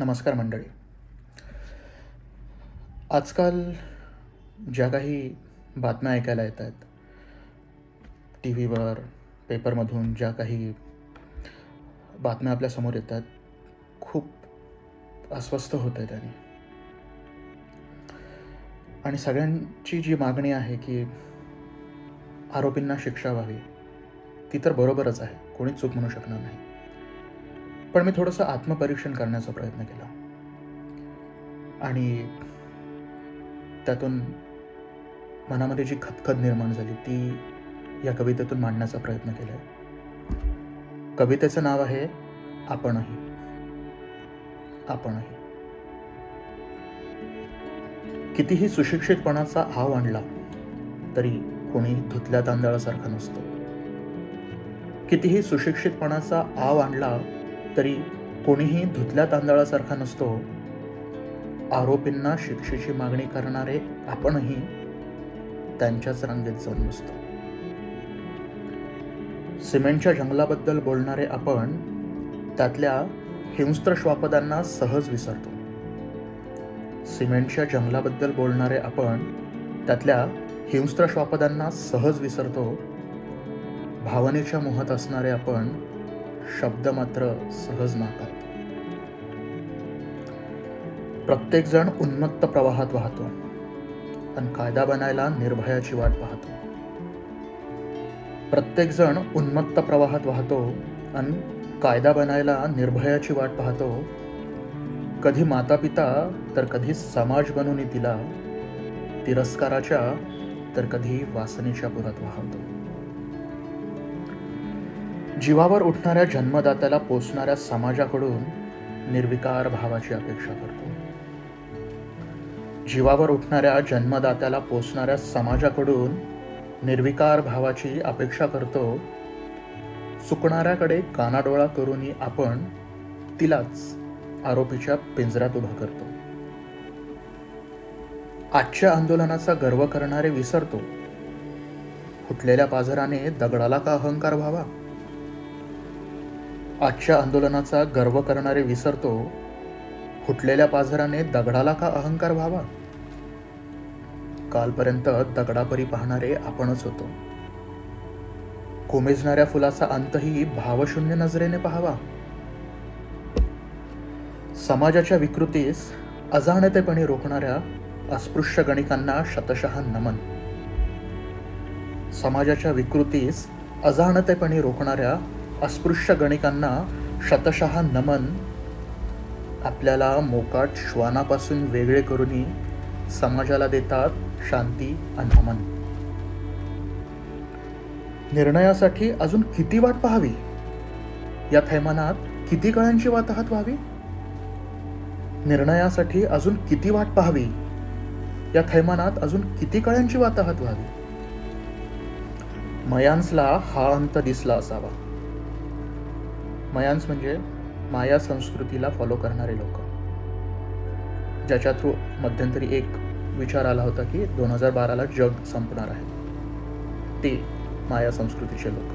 नमस्कार मंडळी. आजकाल ज्या काही बातम्या ऐकायला येत आहेत टी व्हीवर पेपरमधून ज्या काही बातम्या आपल्यासमोर येतात खूप अस्वस्थ होत आहे त्याने आणि सगळ्यांची जी मागणी आहे की आरोपींना शिक्षा व्हावी ती तर बरोबरच आहे कोणीच चूक म्हणू शकणार नाही. पण मी थोडंसं आत्मपरीक्षण करण्याचा प्रयत्न केला. आणि त्यातून मनामध्ये जी खतखत निर्माण झाली ती या कवितेतून मांडण्याचा प्रयत्न केला. आहे कवितेचं नाव आहे आपणही. आपणही. कितीही सुशिक्षितपणाचा आव आणला तरी कोणी धुतल्या तांदळासारखा नसतो. कितीही सुशिक्षितपणाचा आव आणला तरी कोणीही धुतल्या तांदळासारखा नसतो. आरोपींना शिक्षेची मागणी करणारे आपणही त्यांच्याच रांगेत जाऊन बसतो. सिमेंटच्या जंगलाबद्दल बोलणारे आपण त्यातल्या हिंस्त्र श्वापदांना सहज विसरतो. सिमेंटच्या जंगलाबद्दल बोलणारे आपण त्यातल्या हिंस्त्र श्वापदांना सहज विसरतो. भावनेच्या मोहात असणारे आपण शब्द मात्र सहज नाकारतो. प्रत्येक जण उन्मत्त प्रवाहात वाहतो. पण कायदा बनायला निर्भयाची वाट पाहतो. प्रत्येक जण उन्मत्त प्रवाहात वाहतो आणि कायदा बनायला निर्भयाची वाट पाहतो. कधी माता पिता तर कधी समाज बनून तिला तिरस्काराच्या तर कधी वासनेच्या पुरात वाहतो. जीवावर उठणाऱ्या जन्मदात्याला पोचणाऱ्या समाजाकडून निर्विकार भावाची अपेक्षा करतो. जीवावर उठणाऱ्या जन्मदात्याला पोचणाऱ्या समाजाकडून निर्विकार भावाची अपेक्षा करतो. चुकणाऱ्याकडे कानाडोळा करूनही आपण तिलाच आरोपीच्या पिंजऱ्यात उभा करतो. आजच्या आंदोलनाचा गर्व करणारे विसरतो. फुटलेल्या पाझराने दगडाला का अहंकार व्हावा? आजच्या आंदोलनाचा गर्व करणारे विसरतो फुटलेल्या पाझराने दगडाला का अहंकार व्हावा? कालपर्यंत दगडापरी पाहणारे आपणच होतो. कोमेजणाऱ्या फुलाचा अंतही भावशून्य नजरेने पाहावा. समाजाच्या विकृतीस अजाणतेपणे रोखणाऱ्या अस्पृश्य गणिकांना शतशः नमन. समाजाच्या विकृतीस अजाणतेपणे रोखणाऱ्या अस्पृश्य गणिकांना शतशः नमन आपल्याला मोकाट श्वानापासून वेगळे करूनही समाजाला देतात शांती आणि अमन निर्णयासाठी अजून किती वाट पाहावी? या थैमानात किती काळांची वाताहत व्हावी? निर्णयासाठी अजून किती वाट पाहावी? या थैमानात अजून किती काळांची वाताहत व्हावी? मयांसला हा अंत दिसला असावा. मयांस म्हणजे माया संस्कृतीला फॉलो करणारे लोक. ज्याच्या थ्रू मध्यंतरी एक विचार आला होता की दोन हजार बाराला जग संपणार आहे. ते माया संस्कृतीचे लोक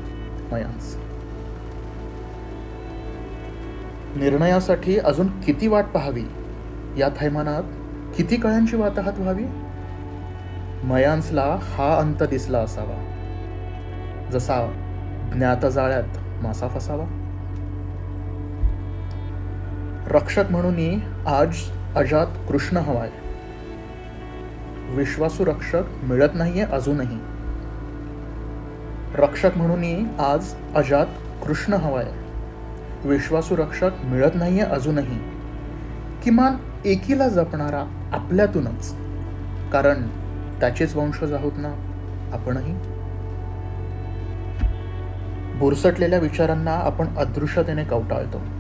मयांस. निर्णयासाठी अजून किती वाट पाहावी? या थैमानात किती कळ्यांची वाताहत व्हावी? मयांसला हा अंत दिसला असावा. जसा ज्ञात जाळ्यात मासा फसावा. रक्षक म्हणूनही आज अजात कृष्ण हवाय. विश्वासू रक्षक मिळत नाहीये अजूनही. रक्षक म्हणूनही आज अजात कृष्ण हवाय. विश्वासू रक्षक मिळत नाहीये अजूनही. किमान एकीला जपणारा आपल्यातूनच. कारण त्याचेच वंशज आहोत ना आपणही. बुरसटलेल्या विचारांना आपण अदृश्यतेने कवटाळतो.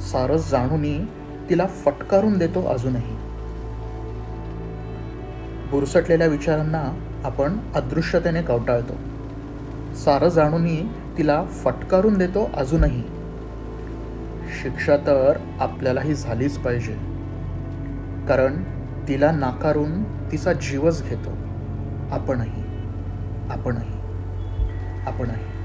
सारस जाणूनही तिला फटकारून देतो अजूनही. बुरसटलेल्या विचारांना आपण अदृश्यतेने कवटाळतो. सारं जाणूनही तिला फटकारून देतो अजूनही. शिक्षा तर आपल्यालाही झालीच पाहिजे. कारण तिला नाकारून तिचा जीवच घेतो. आपणही आपणही आपणही.